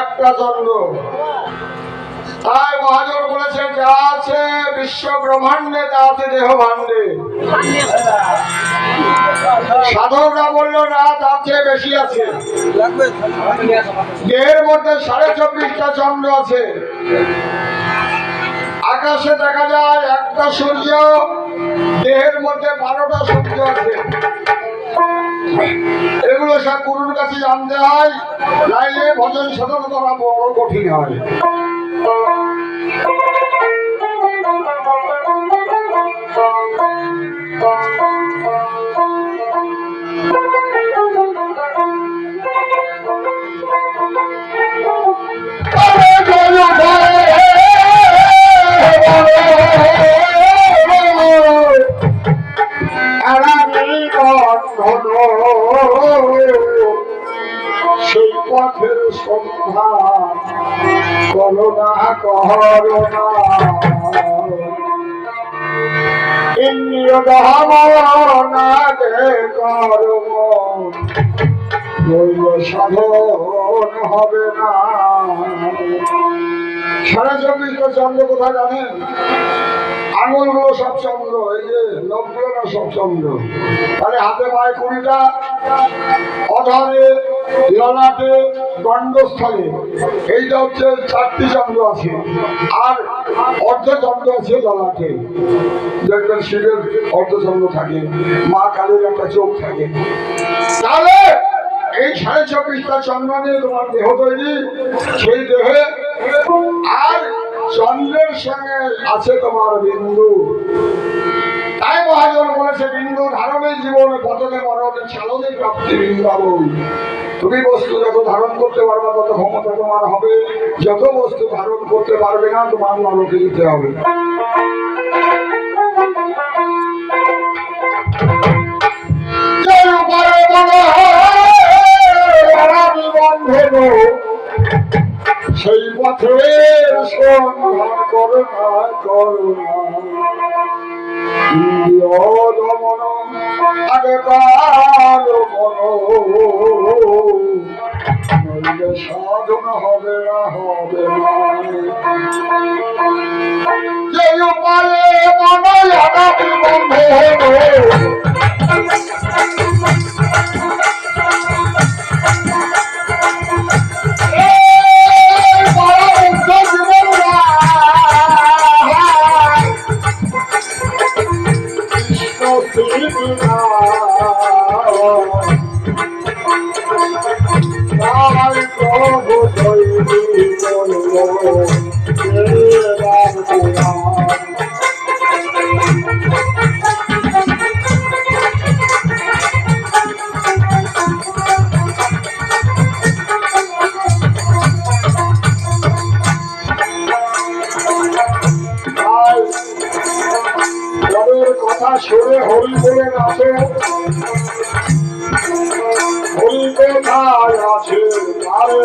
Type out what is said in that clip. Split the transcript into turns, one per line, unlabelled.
একটা জন্ম। তাই মহাজন বলেছেন যা আছে বিশ্ব ব্রহ্মাণ্ডে তা আছে দেহ ভাণ্ডে সাধকরা বলল না তার চেয়ে বেশি আছে। দেহের মধ্যে সাড়ে চব্বিশটা চন্দ্র আছে। আকাশে দেখা যায় একটা সূর্য, দেহের মধ্যে বারোটা সূর্য আছে। এগুলো সব গুরুর কাছে জানতে হয়, নাইলে ভজন সাধন করা বড় কঠিন হয়। পথের সন্ধান। করোনা করোনা ইন্দ্রিয় হবে না। সাড়ে চব্বিশটা চন্দ্র কোথায় জানেন আঙুলগুলো সব চন্দ্র এই যে নখগুলো না সব চন্দ্র তাহলে হাতে পায়ে কুড়িটা অধরে ললাটে এইটা হচ্ছে চারটি চন্দ্র আছে। আর অর্ধচন্দ্র আছে ললাটে দেখবেন শিবের অর্ধচন্দ্র থাকে, মা কালীর একটা চোখ থাকে। তাহলে এই সাড়ে চব্বিশটা চন্দ্র নিয়ে তোমার দেহ তৈরি, সেই দেহে আর চন্দ্রের সঙ্গে আছে তোমার বিন্দু। তাই মহাজন বলেছে, বিন্দু ধারণে জীবনে পতনে মরণে ছালনে প্রাপ্তি বৃন্দাবন তুমি বস্তু যত ধারণ করতে পারবে তত ক্ষমতা তোমার হবে। যত বস্তু ধারণ করতে পারবে না তোমার নরকে দিতে হবে। সেই পথের সন্ধান করো না করো না। দমন আগে কালো মন নইলে সাধন হবে না হবে না। যে উপায়ে মনে আগামী বন্ধ হলো এই শুনে হরি বলে নাচে হরি কোথায় আছে তারে